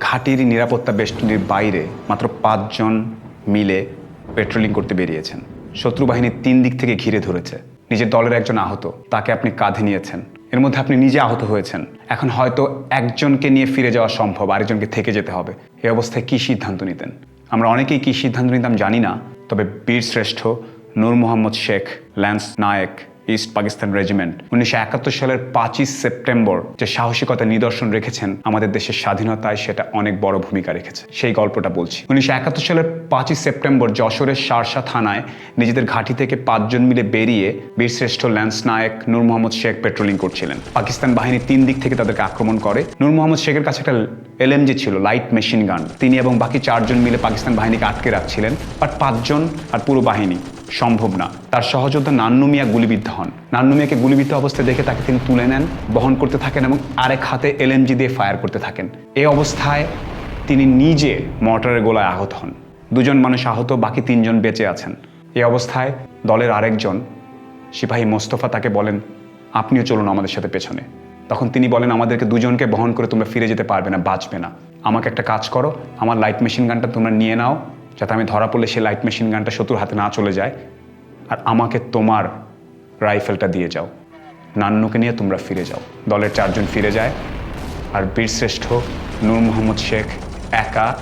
ঘাটির নিরাপত্তা বেষ্টনীর বাইরে মাত্র পাঁচজন মিলে পেট্রোলিং করতে বেরিয়েছেন। শত্রু বাহিনী তিন দিক থেকে ঘিরে ধরেছে। নিজের দলের একজন আহত, তাকে আপনি কাঁধে নিয়েছেন। এর মধ্যে আপনি নিজে আহত হয়েছেন। এখন হয়তো একজনকে নিয়ে ফিরে যাওয়া সম্ভব, আরেকজনকে থেকে যেতে হবে। এই অবস্থায় কী সিদ্ধান্ত নিতেন? আমরা অনেকেই কী সিদ্ধান্ত নিতাম জানি না, তবে বীর শ্রেষ্ঠ Nur Mohammad Sheikh, lance naik East Pakistan regiment উনিশশো একাত্তর সালের পাঁচই সেপ্টেম্বর যে সাহসিকতা নিদর্শন রেখেছেন আমাদের দেশের স্বাধীনতায়, সেটা অনেক বড় ভূমিকা রেখেছে। সেই গল্পটা বলছি। উনিশশো একাত্তর সালের পাঁচই সেপ্টেম্বর যশোরের শারশা থানায় নিজেদের ঘাঁটি থেকে পাঁচজন মিলে বেরিয়ে বীরশ্রেষ্ঠ ল্যান্স নায়ক নূর মোহাম্মদ শেখ পেট্রোলিং করছিলেন। পাকিস্তান বাহিনী তিন দিক থেকে তাদেরকে আক্রমণ করে। নূর মোহাম্মদ শেখের কাছে একটা এলএমজি ছিল, লাইট মেশিন গান। তিনি এবং বাকি চারজন মিলে পাকিস্তান বাহিনীকে আটকে রাখছিলেন, বাট পাঁচজন আর পুরো বাহিনী সম্ভব না। তার সহযোদ্ধা নান্নু মিয়া গুলিবিদ্ধ হন। নান্নু মিয়াকে গুলিবিদ্ধ অবস্থায় দেখে তাকে তিনি তুলে নেন, বহন করতে থাকেন এবং আরেক হাতে এলএমজি দিয়ে ফায়ার করতে থাকেন। এ অবস্থায় তিনি নিজে মর্টারের গোলায় আহত হন। দুজন মানুষ আহত, বাকি তিনজন বেঁচে আছেন। এ অবস্থায় দলের আরেকজন, সিপাহী মোস্তফা, তাকে বলেন, আপনিও চলুন আমাদের সাথে পেছনে। তখন তিনি বলেন, আমাদেরকে দুজনকে বহন করে তোমরা ফিরে যেতে পারবে না, বাঁচবে না। আমাকে একটা কাজ করো, আমার লাইট মেশিন গানটা তোমরা নিয়ে নাও যাতে আমি ধরা পড়লে সে লাইট মেশিন গানটা শত্রুর হাতে না চলে যায়। আর আমাকে তোমার রাইফেলটা দিয়ে যাও। নান্নুকে নিয়ে তোমরা ফিরে যাও। দলের চারজন ফিরে যায়। আর বীরশ্রেষ্ঠ নূর মোহাম্মদ শেখ একা,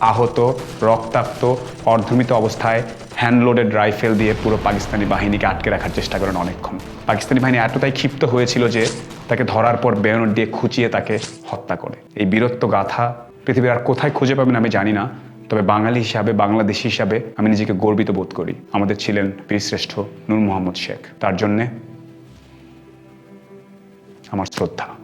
আহত, রক্তাক্ত, অর্ধমিত অবস্থায় হ্যান্ডলোডেড রাইফেল দিয়ে পুরো পাকিস্তানি বাহিনীকে আটকে রাখার চেষ্টা করেন অনেকক্ষণ। পাকিস্তানি বাহিনী এতটাই ক্ষিপ্ত হয়েছিল যে তাকে ধরার পর বেয়নট দিয়ে খুঁচিয়ে তাকে হত্যা করে। এই বীরত্ব গাথা পৃথিবীর আর কোথায় খুঁজে পাবেন আমি জানি না। তবে বাঙালি হিসাবে, বাংলাদেশি হিসাবে আমি নিজেকে গর্বিত বোধ করি। আমাদের ছিলেন বীরশ্রেষ্ঠ নূর মোহাম্মদ শেখ। তার জন্যে আমার শ্রদ্ধা।